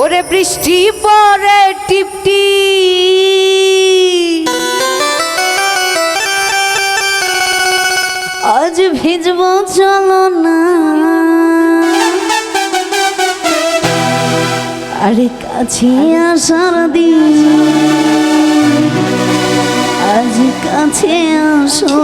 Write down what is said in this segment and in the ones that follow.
ওরে বৃষ্টি পরে টিপটি। আজ ভিজব চলো না আরে কাছে আসার দিন। আজ কাছে আসো।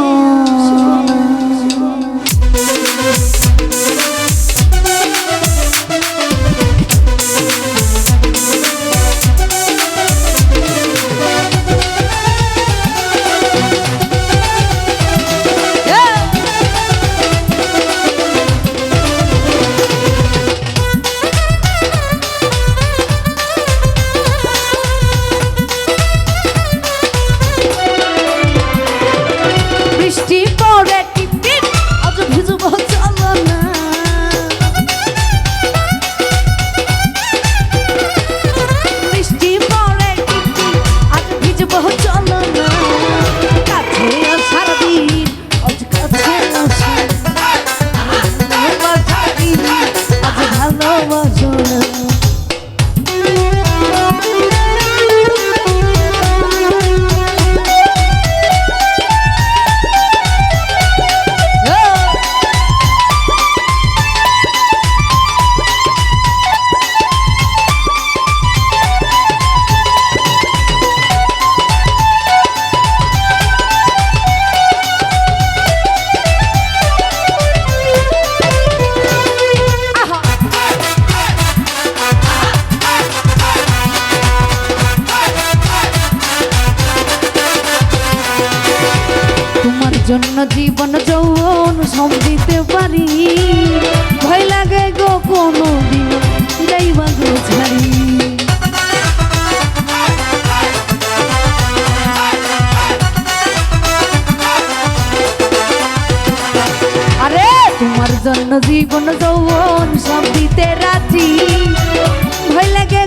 জীবন যৌবন সব দিতে পারি। ভয় লাগে গো কোনো দিন আরে, তোমার জন্য জীবন, যৌবন সব দিতে রাজি। ভয় লাগে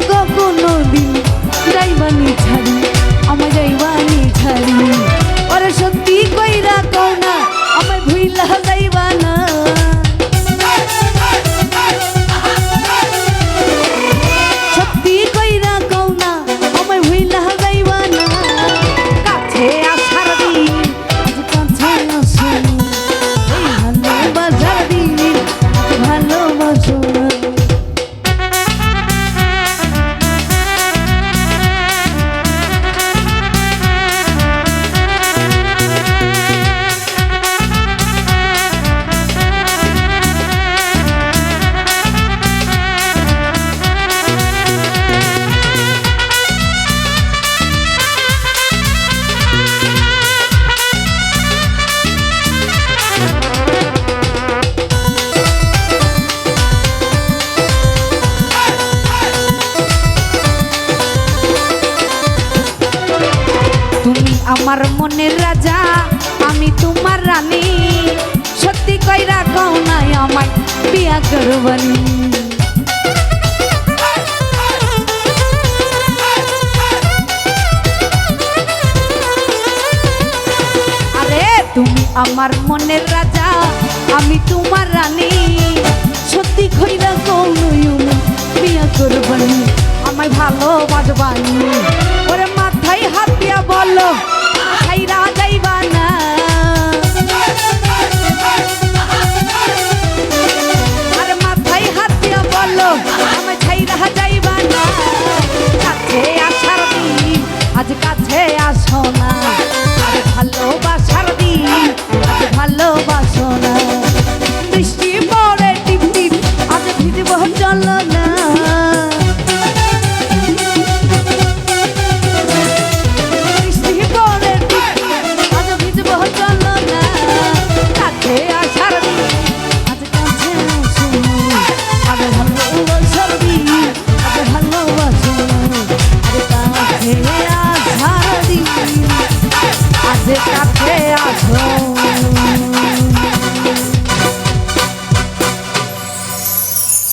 আমার মনের রাজা, আমি তোমার রানী। সত্যি কইরা কও নাই আমায় বিয়া করবানি আরে তুমি আমার মনের রাজা, আমি তোমার রানী। সত্যি কইরা কও নাই বিয়া করবানি আমায় ভালোবাসবানি। ওরে মাথায় হাত দিয়া বলো কাছে আসো না। আরে ভালোবাসার দিন, আজ ভালোবাসো না। বৃষ্টি পড়ে টিপ টিপ আজ ভিজব চলো না। Música